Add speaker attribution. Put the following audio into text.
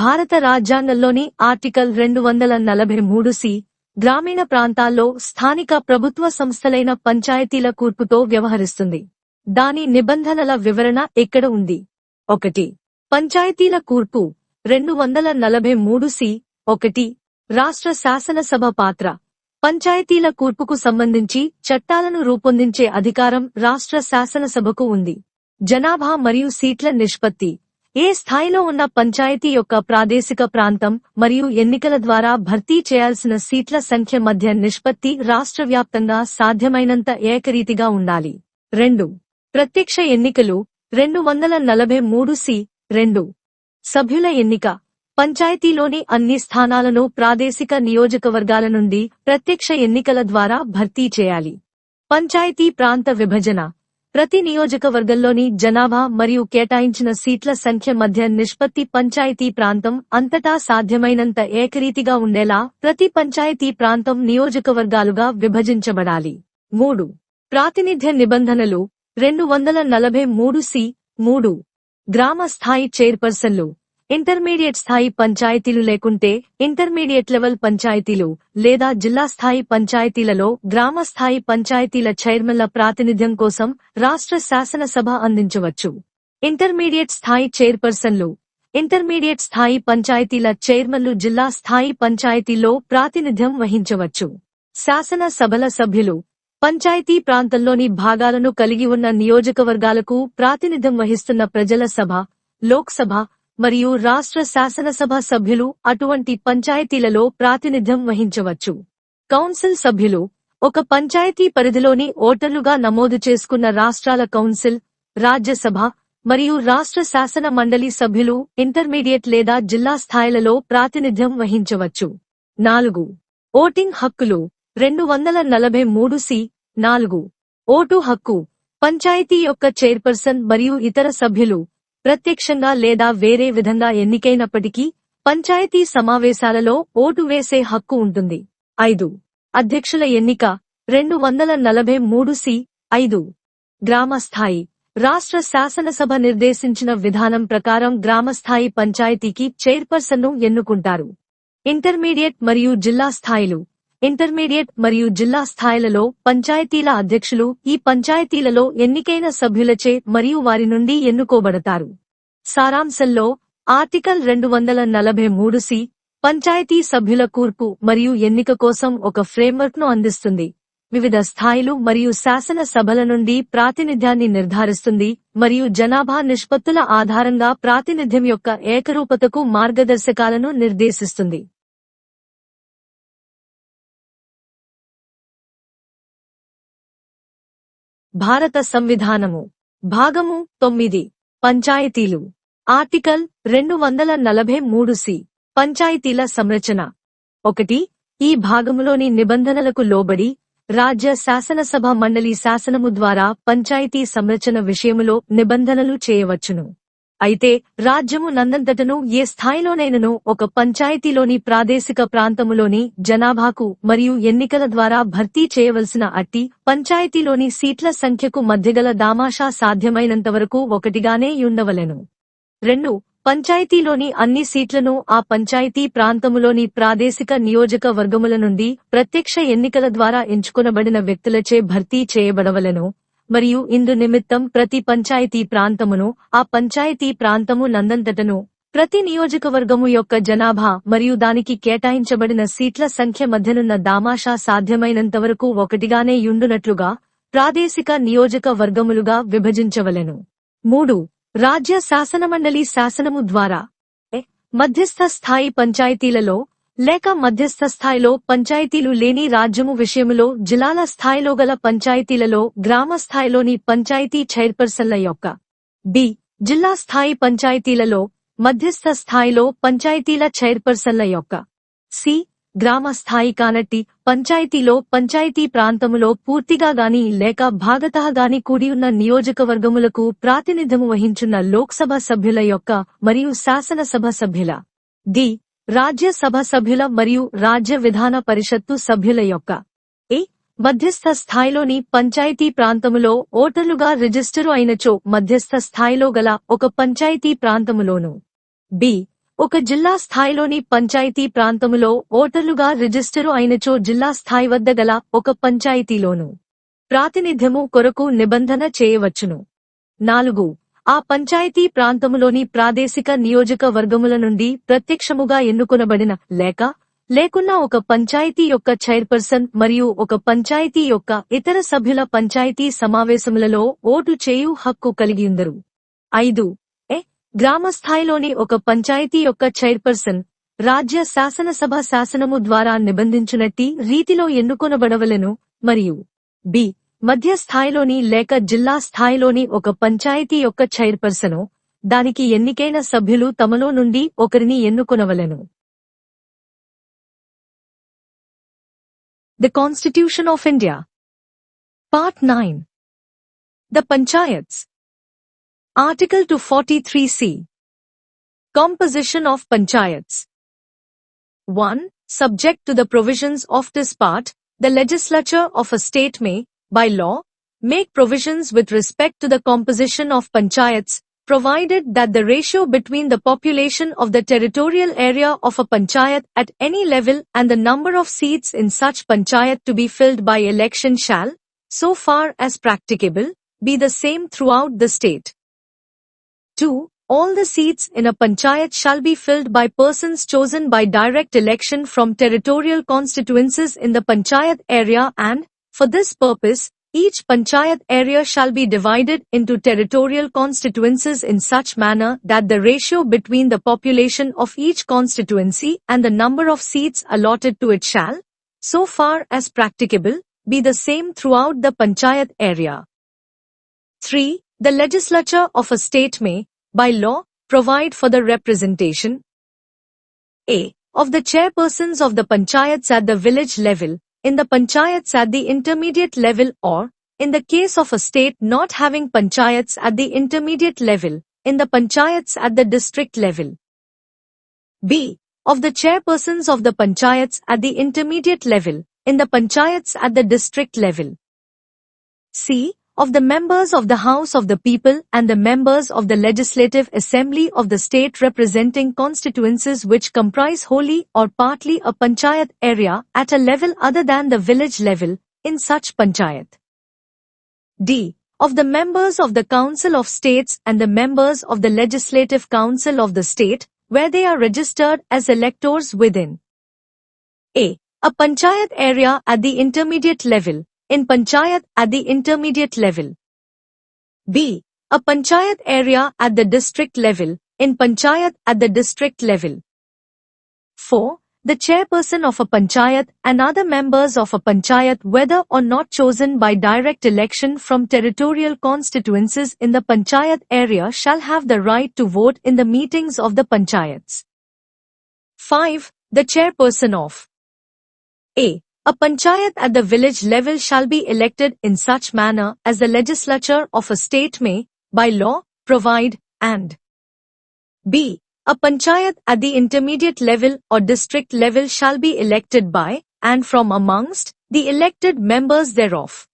Speaker 1: భారత రాజ్యాంగంలోని ఆర్టికల్ రెండు వందల నలభై మూడు సి గ్రామీణ ప్రాంతాల్లో స్థానిక ప్రభుత్వ సంస్థలైన పంచాయతీల కూర్పుతో వ్యవహరిస్తుంది. దాని నిబంధనల వివరణ ఇక్కడ ఉంది? ఒకటి పంచాయతీల కూర్పు రెండు వందల నలభై మూడు సి ఒకటి రాష్ట్ర శాసనసభ పాత్ర పంచాయతీల కూర్పుకు సంబంధించి చట్టాలను రూపొందించే అధికారం రాష్ట్ర శాసనసభకు ఉంది. జనాభా మరియు సీట్ల నిష్పత్తి ఏ స్థాయిలో ఉన్న పంచాయతీ యొక్క ప్రాదేశిక ప్రాంతం మరియు ఎన్నికల ద్వారా భర్తీ చేయాల్సిన సీట్ల సంఖ్య మధ్య నిష్పత్తి రాష్ట్ర వ్యాప్తంగా సాధ్యమైనంత ఏకరీతిగా ఉండాలి. రెండు. ప్రత్యక్ష ఎన్నికలు రెండు వందల నలభై మూడు సి రెండు. సభ్యుల ఎన్నిక. పంచాయతీలోని అన్ని స్థానాలను ప్రాదేశిక నియోజకవర్గాల నుండి ప్రత్యక్ష ఎన్నికల ద్వారా భర్తీ చేయాలి. పంచాయతీ ప్రాంత విభజన. ప్రతి నియోజకవర్గంలోని జనాభా మరియు కేటాయించిన సీట్ల సంఖ్య మధ్య నిష్పత్తి పంచాయతీ ప్రాంతం అంతటా సాధ్యమైనంత ఏకరీతిగా ఉండేలా ప్రతి పంచాయతీ ప్రాంతం నియోజకవర్గాలుగా విభజించబడాలి. మూడు. ప్రాతినిధ్య నిబంధనలు రెండు వందల నలభై మూడు సి మూడు. గ్రామ స్థాయి చైర్పర్సన్లు ఇంటర్మీడియట్ స్థాయి పంచాయతీలు లేకుంటే ఇంటర్మీడియట్ లెవెల్ పంచాయతీలు లేదా జిల్లా స్థాయి పంచాయతీలలో గ్రామ స్థాయి పంచాయతీల చైర్మన్ల ప్రాతినిధ్యం కోసం రాష్ట్ర శాసనసభ అందించవచ్చు. ఇంటర్మీడియట్ స్థాయి చైర్పర్సన్లు. ఇంటర్మీడియట్ స్థాయి పంచాయతీల చైర్మన్లు జిల్లా స్థాయి పంచాయతీల్లో ప్రాతినిధ్యం వహించవచ్చు. శాసన సభల సభ్యులు. పంచాయతీ ప్రాంతంలోని భాగాలను కలిగి ఉన్న నియోజకవర్గాలకు ప్రాతినిధ్యం వహిస్తున్న ప్రజల సభ లోక్సభ మరియు రాష్ట్ర శాసనసభ సభ్యులు అటువంటి పంచాయతీలలో ప్రాతినిధ్యం వహించవచ్చు. కౌన్సిల్ సభ్యులు ఒక పంచాయతీ పరిధిలోని ఓటర్లుగా నమోదు చేసుకున్న రాష్ట్రాల కౌన్సిల్ రాజ్యసభ మరియు రాష్ట్ర శాసన మండలి సభ్యులు ఇంటర్మీడియట్ లేదా జిల్లా స్థాయిలలో ప్రాతినిధ్యం వహించవచ్చు. నాలుగు. ఓటింగ్ హక్కులు రెండు వందల నలభై మూడు సి నాలుగు. ఓటు హక్కు పంచాయతీ యొక్క చైర్పర్సన్ మరియు ఇతర సభ్యులు ప్రత్యక్షంగా లేదా వేరే విధంగా ఎన్నికైనప్పటికీ పంచాయతీ సమావేశాలలో ఓటు వేసే హక్కు ఉంటుంది. ఐదు. అధ్యక్షుల ఎన్నిక రెండు వందల నలభై మూడు సి ఐదు. గ్రామస్థాయి రాష్ట్ర శాసనసభ నిర్దేశించిన విధానం ప్రకారం గ్రామస్థాయి పంచాయతీకి చైర్పర్సన్ను ఎన్నుకుంటారు. ఇంటర్మీడియట్ మరియు జిల్లా స్థాయిలు. ఇంటర్మీడియట్ మరియు జిల్లా స్థాయిలలో పంచాయతీల అధ్యక్షులు ఈ పంచాయతీలలో ఎన్నికైన సభ్యులచే మరియు వారి నుండి ఎన్నుకోబడతారు. సారాంశంలో ఆర్టికల్ రెండు వందల నలభై మూడు సి పంచాయతీ సభ్యుల కూర్పు మరియు ఎన్నిక కోసం ఒక ఫ్రేమ్వర్క్ను అందిస్తుంది. వివిధ స్థాయిలు మరియు శాసన సభల నుండి ప్రాతినిధ్యాన్ని నిర్ధారిస్తుంది మరియు జనాభా నిష్పత్తుల ఆధారంగా ప్రాతినిధ్యం యొక్క ఏకరూపతకు మార్గదర్శకాలను నిర్దేశిస్తుంది. భారత సంవిధానము. భాగము తొమ్మిది. పంచాయతీలు. ఆర్టికల్ రెండు వందల నలభై మూడు సి. పంచాయతీల సంరచన. ఒకటి. ఈ భాగములోని నిబంధనలకు లోబడి రాజ్య శాసనసభ మండలి శాసనము ద్వారా పంచాయతీ సంరచన విషయములో నిబంధనలు చేయవచ్చును. అయితే రాజ్యము నందంతటను ఏ స్థాయిలోనైనను ఒక పంచాయతీలోని ప్రాదేశిక ప్రాంతములోని జనాభాకు మరియు ఎన్నికల ద్వారా భర్తీ చేయవలసిన అట్టి పంచాయతీలోని సీట్ల సంఖ్యకు మధ్యగల దామాషా సాధ్యమైనంతవరకు ఒకటిగానే ఉండవలెను. రెండు పంచాయతీలోని అన్ని సీట్లను ఆ పంచాయతీ ప్రాంతములోని ప్రాదేశిక నియోజక వర్గముల నుండి ప్రత్యక్ష ఎన్నికల ద్వారా ఎంచుకొనబడిన వ్యక్తులచే భర్తీ చేయబడవలను. మరియు ఇందు నిమిత్తం ప్రతి పంచాయతీ ప్రాంతమును ఆ పంచాయతీ ప్రాంతము నందంతటను ప్రతి నియోజకవర్గము యొక్క జనాభా మరియు దానికి కేటాయించబడిన సీట్ల సంఖ్య మధ్యనున్న దామాషా సాధ్యమైనంతవరకు ఒకటిగానే యుండునట్లుగా ప్రాదేశిక నియోజక వర్గములుగా విభజించవలెను. మూడు. రాజ్య శాసనమండలి శాసనము ద్వారా మధ్యస్థ స్థాయి పంచాయతీలలో లేక మధ్యస్థ స్థాయిలో పంచాయతీలు లేని రాజ్యము విషయములో జిల్లాల స్థాయిలో గల పంచాయతీలలో గ్రామ స్థాయిలోని పంచాయతీ చైర్పర్సన్ల యొక్క బి. జిల్లా స్థాయి పంచాయతీలలో మధ్యస్థ స్థాయిలో పంచాయతీల చైర్పర్సన్ల యొక్క సి. గ్రామ స్థాయి కానట్టి పంచాయతీలో పంచాయతీ ప్రాంతములో పూర్తిగా గాని లేక భాగతః గాని కూడి ఉన్న నియోజకవర్గములకు ప్రాతినిధ్యము వహించున్న లోక్సభ సభ్యుల యొక్క మరియు శాసనసభ సభ్యుల డి. రాజ్యసభ సభ్యుల మరియు రాజ్య విధాన పరిషత్తు సభ్యుల యొక్క ఏ మధ్యస్థ స్థాయిలోని పంచాయతీ ప్రాంతములో ఓటర్లుగా రిజిస్టరు అయినచో మధ్యస్థ స్థాయిలో గల ఒక పంచాయతీ ప్రాంతములోను. బి. ఒక జిల్లా స్థాయిలోని పంచాయతీ ప్రాంతములో ఓటర్లుగా రిజిస్టరు అయినచో జిల్లా స్థాయి వద్ద గల ఒక పంచాయతీలోను. ప్రాతినిధ్యము కొరకు నిబంధన చేయవచ్చును. నాలుగు. ఆ పంచాయతీ ప్రాంతములోని ప్రాదేశిక నియోజకవర్గముల నుండి ప్రత్యక్షముగా ఎన్నుకొనబడిన లేక లేకున్నా ఒక పంచాయతీ యొక్క చైర్పర్సన్ మరియు ఒక పంచాయతీ యొక్క ఇతర సభ్యుల పంచాయతీ సమావేశములలో ఓటు చేయు హక్కు కలిగియుందరు. ఐదు. ఏ గ్రామ స్థాయిలోని ఒక పంచాయతీ యొక్క చైర్పర్సన్ రాజ్య శాసనసభ శాసనము ద్వారా నిబంధించునట్టి రీతిలో ఎన్నుకొనబడవలను మరియు బి. మధ్య స్థాయిలోని లేక జిల్లా స్థాయిలోని ఒక పంచాయతీ యొక్క చైర్పర్సను దానికి ఎన్నికైన సభ్యులు తమలో నుండి ఒకరిని ఎన్నుకొనవలెను The Constitution of India. Part 9. The Panchayats. Article 243c. Composition of Panchayats. 1. Subject to the provisions of this part, the legislature of a state may, by law, make provisions with respect to the composition of panchayats, provided that the ratio between the population of the territorial area of a panchayat at any level and the number of seats in such panchayat to be filled by election shall, so far as practicable, be the same throughout the state. 2. All the seats in a panchayat shall be filled by persons chosen by direct election from territorial constituencies in the panchayat area and, for this purpose, each panchayat area shall be divided into territorial constituencies in such manner that the ratio between the population of each constituency and the number of seats allotted to it shall, so far as practicable, be the same throughout the panchayat area. 3. The legislature of a state may, by law, provide for the representation a. of the chairpersons of the panchayats at the village level, in the panchayats at the intermediate level or, in the case of a state not having panchayats at the intermediate level, in the panchayats at the district level. B. Of the chairpersons of the panchayats at the intermediate level, in the panchayats at the district level. C. Of the members of the House of the People and the members of the Legislative Assembly of the state representing constituencies which comprise wholly or partly a panchayat area at a level other than the village level, in such panchayat. D. Of the members of the Council of States and the members of the Legislative Council of the state, where they are registered as electors within. A. A panchayat area at the intermediate level, in panchayat at the intermediate level. B. A panchayat area at the district level, in panchayat at the district level. 4. The chairperson of a panchayat and other members of a panchayat whether or not chosen by direct election from territorial constituencies in the panchayat area shall have the right to vote in the meetings of the panchayats. 5. The chairperson of A. A panchayat at the village level shall be elected in such manner as the legislature of a state may, by law, provide, and b. A panchayat at the intermediate level or district level shall be elected by, and from amongst, the elected members thereof.